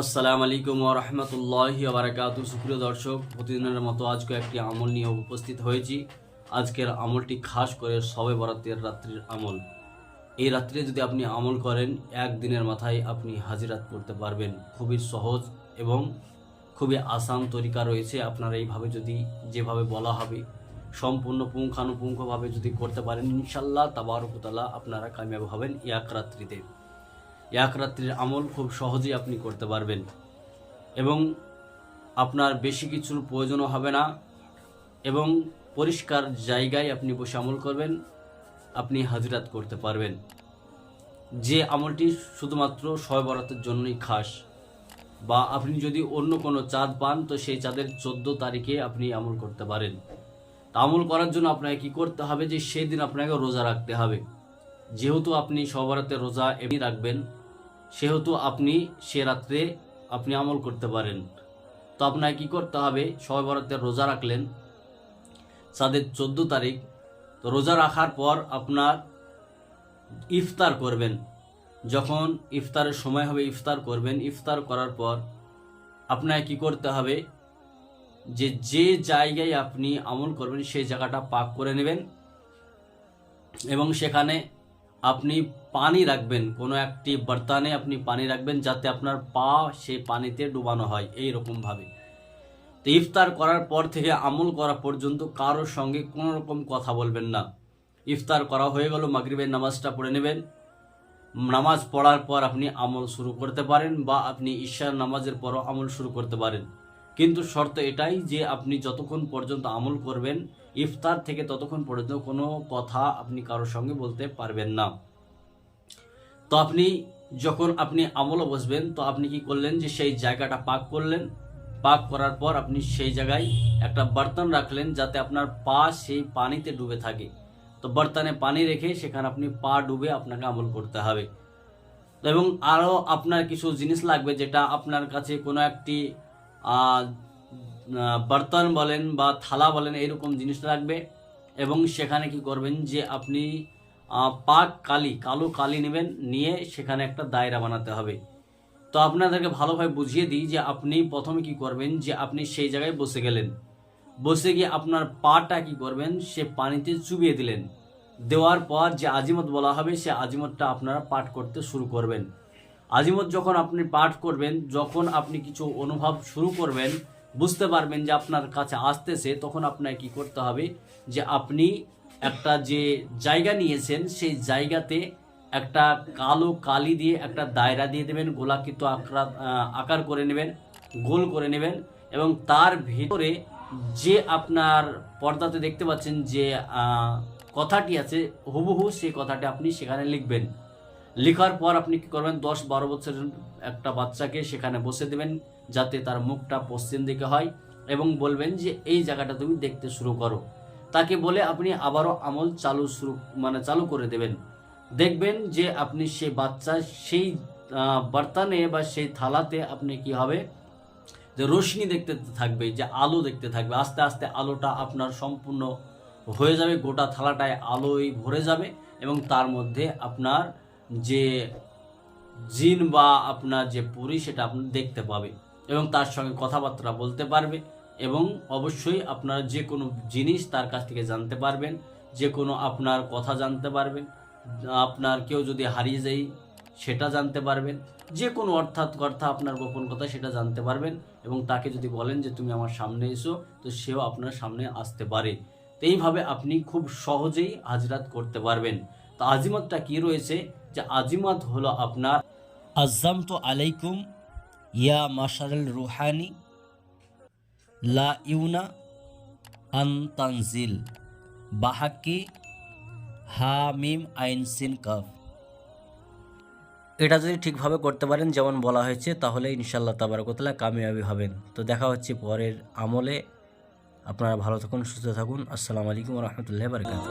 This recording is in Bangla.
আসসালামু আলাইকুম রহমতুল্লাহি বারাকাত সুপ্রিয় দর্শক, প্রতিদিনের মতো আজকে একটি আমল নিয়ে উপস্থিত হয়েছি। আজকের আমলটি খাস করে সবে বরাতের রাত্রির আমল। এই রাত্রে যদি আপনি আমল করেন, একদিনের মাথায় আপনি হাজিরাত করতে পারবেন। খুবই সহজ এবং খুবই আসান তরিকা রয়েছে। আপনারা এইভাবে যদি যেভাবে বলা হবে, সম্পূর্ণ পুঙ্খানুপুঙ্খভাবে যদি করতে পারেন ইনশাল্লাহ তাবারকতালা আপনারা কামিয়াব হবেন এক রাত্রিতে। এক রাত্রির আমল খুব সহজেই আপনি করতে পারবেন। এবং আপনার বেশি কিছুর প্রয়োজনও হবে না। এবং পরিষ্কার জায়গায় আপনি বসে আমল করবেন, আপনি হাজিরাত করতে পারবেন। যে আমলটি শুধুমাত্র শয় বরাতের জন্যই খাস। বা আপনি যদি অন্য কোনো চাঁদ পান, তো সেই চাঁদের চোদ্দ তারিখে আপনি আমল করতে পারেন। তা আমল করার জন্য আপনাকে কি করতে হবে যে সেই দিন আপনাকে রোজা রাখতে হবে। যেহেতু আপনি সবরাতে রোজা এমনি রাখবেন সেহেতু আপনি সে রাত্রে আপনি আমল করতে পারেন। তো আপনাকে কি করতে হবে? সবাই বরাতে রোজা রাখলেন। সাদের চোদ্দ তারিখ। তো রোজা রাখার পর আপনার ইফতার করবেন। যখন ইফতারের সময় হবে, ইফতার করবেন। ইফতার করার পর আপনাকে কি করতে হবে? যে যে জায়গায় আপনি আমল করবেন, সেই জায়গাটা পাক করে নেবেন। এবং সেখানে আপনি পানি রাখবেন, কোনো একটি বর্তানে আপনি পানি রাখবেন যাতে আপনার পা সেই পানিতে ডুবানো হয়, এই রকমভাবে তো ইফতার করার পর থেকে আমল করা পর্যন্ত কারোর সঙ্গে কোনো রকম কথা বলবেন না। ইফতার করা হয়ে গেল, মাগরিবের নামাজটা পড়ে নেবেন। নামাজ পড়ার পর আপনি আমল শুরু করতে পারেন বা আপনি ঈশার নামাজের পরও আমল শুরু করতে পারেন। কিন্তু শর্ত এটাই যে আপনি যতক্ষণ পর্যন্ত আমল করবেন, ইফতার থেকে ততক্ষণ পর্যন্ত কোনো কথা আপনি কারোর সঙ্গে বলতে পারবেন না। তো আপনি যখন আপনি আমলও বসবেন, তো আপনি কি করলেন যে সেই জায়গাটা পাক করলেন? পাক করার পর আপনি সেই জায়গায় একটা বর্তন রাখলেন যাতে আপনার পা সেই পানিতে ডুবে থাকে। তো বর্তনে পানি রেখে সেখানে আপনি পা ডুবে আপনাকে আমল করতে হবে। এবং আরও আপনার কিছু জিনিস লাগবে যেটা আপনার কাছে কোনো একটি বর্তন বলেন বা থালা বলেন এরকম জিনিস লাগবে এবং সেখানে কি করবেন যে আপনি পাক কালি, কালো কালি নেবেন, নিয়ে সেখানে একটা দায়রা বানাতে হবে। তো আপনাদেরকে ভালোভাবে বুঝিয়ে দিই যে আপনি প্রথমে কি করবেন যে আপনি সেই জায়গায় বসে গেলেন। বসে গিয়ে আপনার পাটা কি করবেন, সে পানিতে চুবিয়ে দিলেন। দেওয়ার পর যে আজিমত বলা হবে, সে আজিমতটা আপনারা পাঠ করতে শুরু করবেন। আজিমত যখন আপনি পাঠ করবেন, যখন আপনি কিছু অনুভব শুরু করবেন, বুঝতে পারবেন যে আপনার কাছে আসতেছে, তখন আপনাকে কি করতে হবে? যে আপনি একটা যে জায়গা নিয়েছেন, সেই জায়গাতে একটা কালো কালি দিয়ে একটা দায়রা দিয়ে দেবেন, গোলাকৃত আকার আকার করে নেবেন, গোল করে নেবেন এবং তার ভিতরে যে আপনার পর্দাতে দেখতে পাচ্ছেন যে কথাটি আছে, হুবহু সেই কথাটি আপনি সেখানে লিখবেন। লেখার পর আপনি কি করবেন? দশ বারো বছরের একটা বাচ্চাকে সেখানে বসে দেবেন, যাতে তার মুখটা পশ্চিম দিকে হয় এবং বলবেন যে, এই জায়গাটা তুমি দেখতে শুরু করো। তাকে বলে আপনি আবারও আমল চালু শুরু মানে চালু করে দেবেন। দেখবেন যে আপনি সেই বাচ্চা, সেই বর্তানে বা সেই থালাতে আপনি কি হবে? যে রোশনি দেখতে থাকবে, যে আলো দেখতে থাকবে। আস্তে আস্তে আলোটা আপনার সম্পূর্ণ হয়ে যাবে, গোটা থালাটায় আলোয় ভরে যাবে এবং তার মধ্যে আপনার যে জিন বা আপনার যে পুরী সেটা আপনি দেখতে পাবে এবং তার সঙ্গে কথাবার্তা বলতে পারবে এবং অবশ্যই আপনার যে কোনো জিনিস তার কাছ থেকে জানতে পারবেন, যে কোনো আপনার কথা জানতে পারবেন, আপনার কেউ যদি হারিয়ে যায় সেটা জানতে পারবেন, যে কোনো অর্থাৎ কথা আপনার গোপন কথা সেটা জানতে পারবেন এবং তাকে যদি বলেন যে তুমি আমার সামনে এসো, তো সেও আপনার সামনে আসতে পারে। তো এইভাবে আপনি খুব সহজেই হাজরাত করতে পারবেন। তো আজিমতটা কি রয়েছে? যে আজিমত হলো আপনার। আজম তো আলাইকুম ইয়া মাশারুল রুহানি লা ইউনা আন তানজিল বাহাকি হা মিম আইন সিন কাফ। এটা যদি ঠিকভাবে করতে পারেন, যেমন বলা হয়েছে, তাহলে ইনশাল্লাহ তাবারকতলা কামিয়াবি হবেন। তো দেখা হচ্ছে পরের আমলে। আপনারা ভালো থাকুন, সুস্থ থাকুন। আসসালামু আলাইকুম রহমতুল্লাহ বারকাত